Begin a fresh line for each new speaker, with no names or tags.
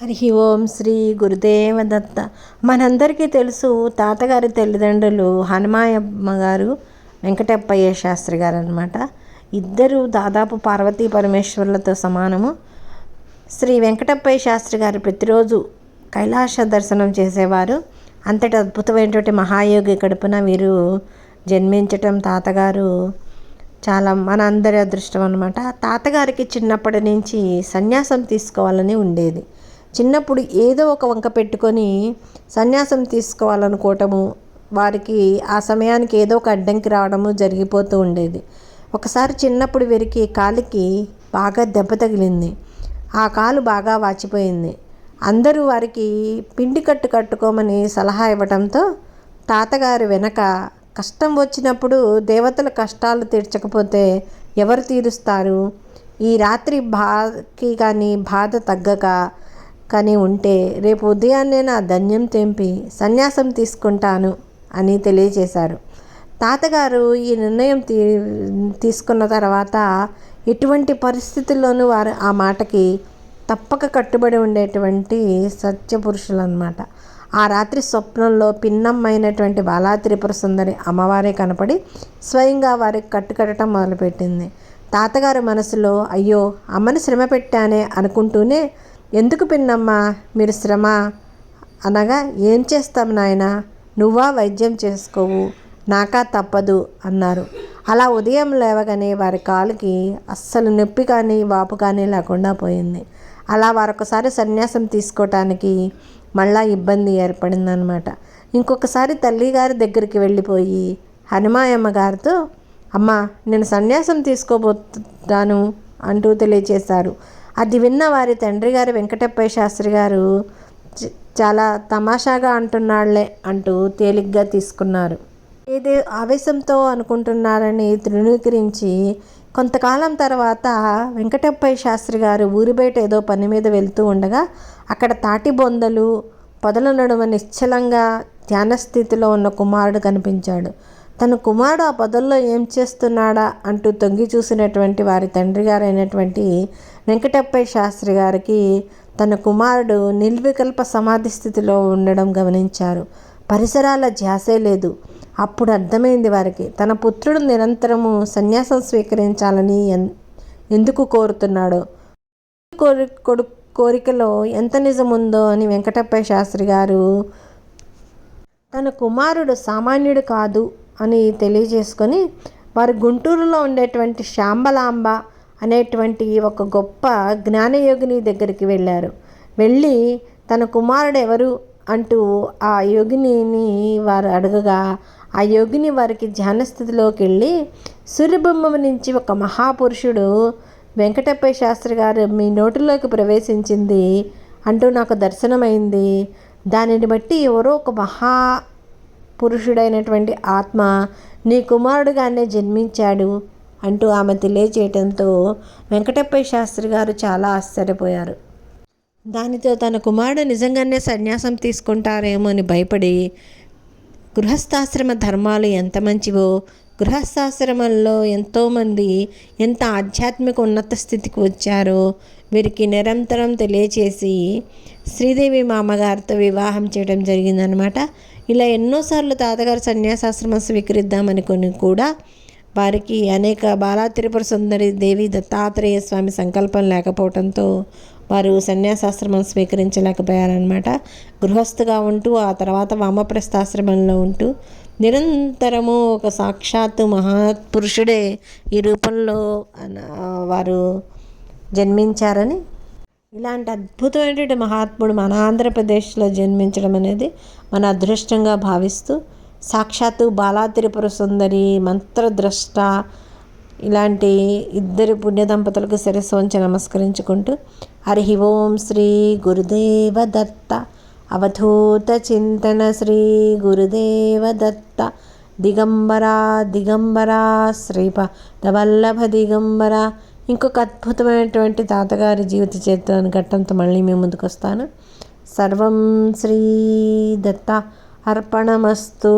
హరి ఓం శ్రీ గురుదేవ దత్త మనందరికీ తెలుసు తాతగారి తల్లిదండ్రులు హనుమాయమ్మ గారు వెంకటప్పయ్య శాస్త్రి గారు అనమాట ఇద్దరు దాదాపు పార్వతీ పరమేశ్వరులతో సమానము. శ్రీ వెంకటప్పయ్య శాస్త్రి గారు ప్రతిరోజు కైలాస దర్శనం చేసేవారు. అంతటి అద్భుతమైనటువంటి మహాయోగి కడుపున వీరు జన్మించటం తాతగారు చాలా మన అందరి అదృష్టం అనమాట తాతగారికి చిన్నప్పటి నుంచి సన్యాసం తీసుకోవాలని ఉండేది. చిన్నప్పుడు ఏదో ఒక వంక పెట్టుకొని సన్యాసం తీసుకోవాలనుకోవటము వారికి ఆ సమయానికి ఏదో ఒక అడ్డంకి రావడము జరిగిపోతూ ఉండేది. ఒకసారి చిన్నప్పుడు వీరికి కాలికి బాగా దెబ్బ తగిలింది. ఆ కాలు బాగా వాచిపోయింది. అందరూ వారికి పిండి కట్టు కట్టుకోమని సలహా ఇవ్వడంతో తాతగారు వెనక కష్టం వచ్చినప్పుడు దేవతల కష్టాలు తీర్చకపోతే ఎవరు తీరుస్తారు? ఈ రాత్రి బాకి కానీ బాధ తగ్గక కానీ ఉంటే రేపు ఉదయాన్నే నా ధన్యం తెంపి సన్యాసం తీసుకుంటాను అని తెలియజేశారు. తాతగారు ఈ నిర్ణయం తీ తీసుకున్న తర్వాత ఎటువంటి పరిస్థితుల్లోనూ వారు ఆ మాటకి తప్పక కట్టుబడి ఉండేటువంటి సత్యపురుషులు అనమాట ఆ రాత్రి స్వప్నంలో పిన్నమ్మైనటువంటి బాలాత్రిపుర సుందరి అమ్మవారే కనపడి స్వయంగా వారికి కట్టుకట్టడం మొదలుపెట్టింది. తాతగారు మనసులో అయ్యో అమ్మని శ్రమ పెట్టానే అనుకుంటూనే ఎందుకు పిన్నమ్మా? మీరు శ్రమ. అనగా ఏం చేస్తాం నాయన? నువ్వా వైద్యం చేసుకోవు. నాకా తప్పదు అన్నారు. అలా ఉదయం లేవగానే వారి కాలుకి అస్సలు నొప్పి కానీ వాపు కానీ లేకుండా పోయింది. అలా వారొకసారి సన్యాసం తీసుకోవటానికి మళ్ళా ఇబ్బంది ఏర్పడిందనమాట. ఇంకొకసారి తల్లిగారి దగ్గరికి వెళ్ళిపోయి హనుమాయమ్మ గారితో అమ్మ నేను సన్యాసం తీసుకోబోతాను అంటూ తెలియచేశారు. అది విన్న వారి తండ్రి గారు వెంకటప్పయ్య శాస్త్రి గారు చాలా తమాషాగా అంటున్నాళ్ళే అంటూ తేలిగ్గా తీసుకున్నారు. ఏదో ఆవేశంతో అనుకుంటున్నారని తృణీకరించి కొంతకాలం తర్వాత వెంకటప్పయ్య శాస్త్రి గారు ఊరి బయట ఏదో పని మీద వెళ్తూ ఉండగా అక్కడ తాటి బొందలు పొదల నడుమ నిశ్చలంగా ధ్యాన స్థితిలో ఉన్న కుమారుడు కనిపించాడు. తన కుమారుడు ఆ పదల్లో ఏం చేస్తున్నాడా అంటూ తొంగి చూసినటువంటి వారి తండ్రి గారైనటువంటి వెంకటప్పయ్య శాస్త్రి గారికి తన కుమారుడు నిర్వికల్ప సమాధి స్థితిలో ఉండడం గమనించారు. పరిసరాల ధ్యాసే లేదు. అప్పుడు అర్థమైంది వారికి తన పుత్రుడు నిరంతరము సన్యాసం స్వీకరించాలని ఎందుకు కోరుతున్నాడో? కోరి కొడు కోరికలో ఎంత నిజముందో అని వెంకటప్పయ్య శాస్త్రి గారు తన కుమారుడు సామాన్యుడు కాదు అని తెలియజేసుకొని వారు గుంటూరులో ఉండేటువంటి శాంబలాంబ అనేటువంటి ఒక గొప్ప జ్ఞానయోగిని దగ్గరికి వెళ్ళారు. వెళ్ళి తన కుమారుడు ఎవరు అంటూ ఆ యోగిని వారు అడగగా ఆ యోగిని వారికి ధ్యానస్థితిలోకి వెళ్ళి సూర్యబింబం నుంచి ఒక మహాపురుషుడు వెంకటప్పయ్య శాస్త్రి గారు మీ నోటిలోకి ప్రవేశించింది అంటూ నాకు దర్శనమైంది. దానిని బట్టి ఎవరో ఒక మహా పురుషుడైనటువంటి ఆత్మ నీ కుమారుడుగానే జన్మించాడు అంటూ ఆమె తెలియచేయటంతో వెంకటప్పయ్య శాస్త్రి గారు చాలా ఆశ్చర్యపోయారు. దానితో తన కుమారుడు నిజంగానే సన్యాసం తీసుకుంటారేమో అని భయపడి గృహస్థాశ్రమ ధర్మాలు ఎంత మంచివో గృహస్థాశ్రమంలో ఎంతోమంది ఎంత ఆధ్యాత్మిక ఉన్నత స్థితికి వచ్చారో వీరికి నిరంతరం తెలియచేసి శ్రీదేవి మామగారితో వివాహం చేయడం జరిగిందనమాట ఇలా ఎన్నోసార్లు తాతగారు సన్యాసాశ్రమం స్వీకరిద్దామనుకుని కూడా వారికి అనేక బాలా త్రిపుర సుందరి దేవి దత్తాత్రేయ స్వామి సంకల్పం లేకపోవడంతో వారు సన్యాసాశ్రమం స్వీకరించలేకపోయారనమాట గృహస్థుగా ఉంటూ ఆ తర్వాత వామప్రస్థాశ్రమంలో ఉంటూ నిరంతరము ఒక సాక్షాత్తు మహాపురుషుడే ఈ రూపంలో వారు జన్మించారని ఇలాంటి అద్భుతమైనటువంటి మహాత్ముడు మన ఆంధ్రప్రదేశ్లో జన్మించడం అనేది మన అదృష్టంగా భావిస్తూ సాక్షాత్తు బాలాత్రిపుర సుందరి మంత్రద్రష్ట ఇలాంటి ఇద్దరు పుణ్య దంపతులకు శిరస్సు వంచి నమస్కరించుకుంటూ హరి ఓం శ్రీ గురుదేవ దత్త అవధూత చింతన శ్రీ గురుదేవ దత్త దిగంబరా దిగంబరా శ్రీప దవల్లభ దిగంబర. ఇంకొక అద్భుతమైనటువంటి తాతగారి జీవిత చరిత్రను ఘట్టంతో మళ్ళీ మేము ముందుకు వస్తాను సర్వం శ్రీ దత్త అర్పణమస్తు.